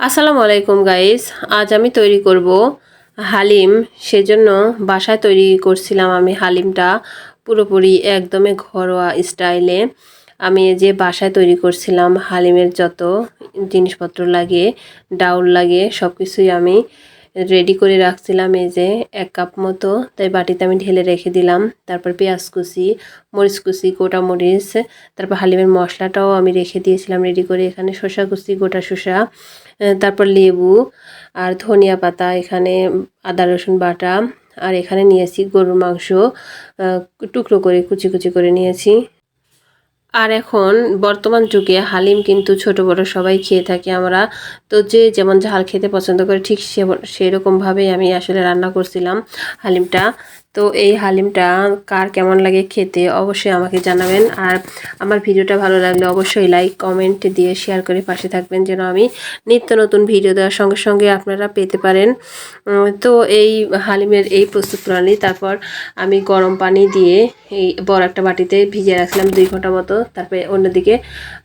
আসসালামু আলাইকুম গাইস আজ আমি তৈরি করব হালিম। সেজন্য বাসায় তৈরি করছিলাম আমি হালিমটা পুরোপুরি একদমই ঘরোয়া স্টাইলে। আমি যে বাসায় তৈরি করছিলাম হালিমের যত জিনিসপত্র লাগে, ডাউল লাগে সব কিছুই আমি রেডি করে রাখছিলাম এই যে এক কাপ মতো। তাই বাটিতে আমি ঢেলে রেখে দিলাম। তারপর পেঁয়াজ কুচি, মরিচ কুচি, গোটা মরিচ, তারপর হালিমের মশলাটাও আমি রেখে দিয়েছিলাম রেডি করে। এখানে শসা কুচি, গোটা শসা। তারপর লেবু আর ধনিয়া পাতা, এখানে আদা, রসুন বাটা, আর এখানে নিয়েছি গরুর মাংস টুকরো করে, কুচি কুচি করে নিয়েছি। আর এখন বর্তমান যুগে হালিম কিন্তু ছোট, বড় সবাই খেয়ে থাকি আমরা। তো যে যেমন ঝাল খেতে পছন্দ করে ঠিক সে, সেরকমভাবেই আমি আসলে রান্না করছিলাম হালিমটা। তো এই হালিমটা কার কেমন লাগে খেতে অবশ্যই আমাকে জানাবেন। আর আমার ভিডিওটা ভালো লাগলে অবশ্যই লাইক কমেন্ট দিয়ে শেয়ার করে পাশে থাকবেন যেন আমি নিত্য নতুন ভিডিও দেওয়ার সঙ্গে সঙ্গে আপনারা পেতে পারেন। তো এই হালিমের এই প্রস্তুত প্রণালী, তারপর আমি গরম পানি দিয়ে এই বড় একটা বাটিতে ভিজিয়ে রাখছিলাম দুই ঘণ্টা মতো। তারপরে অন্যদিকে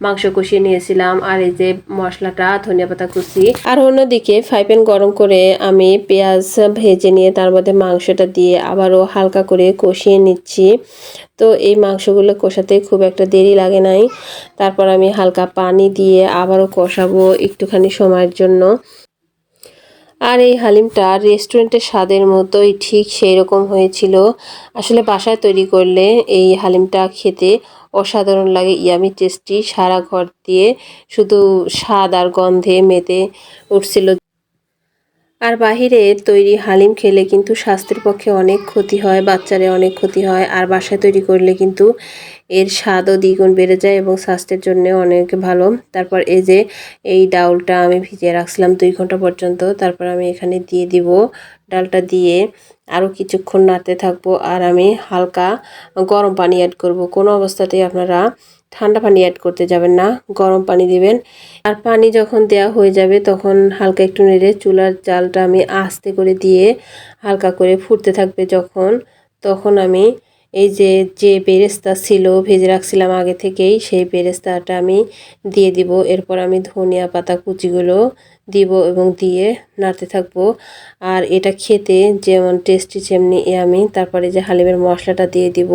মাংস কষিয়ে নিয়েছিলাম। আর এই যে মশলাটা, ধনিয়া পাতা কুচি। আর অন্যদিকে ফ্রাই প্যান গরম করে আমি পেঁয়াজ ভেজে নিয়ে তার মধ্যে মাংসটা দিয়ে আবারও হালকা করে কষিয়ে নিচ্ছি। তো এই মাংসগুলো কষাতে খুব একটা দেরি লাগে নাই। তারপর আমি হালকা পানি দিয়ে আবারও কষাবো একটুখানি সময়ের জন্য। আর এই হালিমটা রেস্টুরেন্টের স্বাদের মতোই ঠিক সেই রকম হয়েছিল। আসলে বাসায় তৈরি করলে এই হালিমটা খেতে অসাধারণ লাগে ইয়ামি টেস্টি সারা ঘর দিয়ে। শুধু স্বাদ আর গন্ধে মেতে উঠছিল। আর বাহিরে তৈরি হালিম খেলে কিন্তু স্বাস্থ্যের পক্ষে অনেক ক্ষতি হয়, বাচ্চারে অনেক ক্ষতি হয়, আর বাসায় তৈরি করলে কিন্তু এর স্বাদও দ্বিগুণ বেড়ে যায় এবং স্বাস্থ্যের জন্য অনেক ভালো। তারপর এই যে, এই ডাউলটা আমি ভিজিয়ে রাখছিলাম দুই ঘণ্টা পর্যন্ত, তারপর আমি এখানে দিয়ে দিব ডালটা দিয়ে আরও কিছুক্ষণ নাড়তে থাকব। আর আমি হালকা গরম পানি অ্যাড করব। কোনো অবস্থাতেই আপনারা ঠান্ডা পানি অ্যাড করতে যাবেন না। গরম পানি দিবেন। আর পানি যখন দেয়া হয়ে যাবে, তখন হালকা একটু নেড়ে চুলার জালটা আমি আস্তে করে দিয়ে হালকা করে ফুটতে থাকবে যখন। তখন আমি এই যে যে বেরেস্তা ছিল, ভেজে রাখছিলাম আগে থেকেই, সেই বেরেস্তাটা আমি দিয়ে দিব। এরপর আমি ধনিয়া পাতা কুচিগুলো দিব এবং দিয়ে নাড়তে থাকব। আর এটা খেতে যেমন টেস্টি যেমনি আমি তারপরে যে হালিমের মশলাটা দিয়ে দিব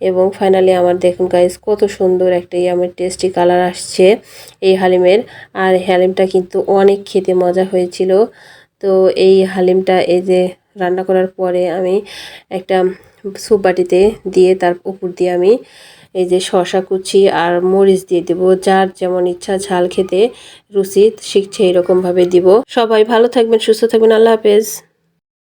এবং ফাইনালি আমার দেখুন গাইজ কত সুন্দর একটা ইয়ামের টেস্টি কালার আসছে এই হালিমের। আর হালিমটা কিন্তু অনেক খেতে মজা হয়েছিল। তো এই হালিমটা এই যে রান্না করার পরে আমি একটা সুপ বাটিতে দিয়ে তার উপর দিয়ে আমি এই যে শশা কুচি আর মরিচ দিয়ে দেবো। যার যেমন ইচ্ছা ঝাল খেতে রুচি শিখছে এরকমভাবে দিব। সবাই ভালো থাকবেন, সুস্থ থাকবেন। আল্লাহ হাফেজ।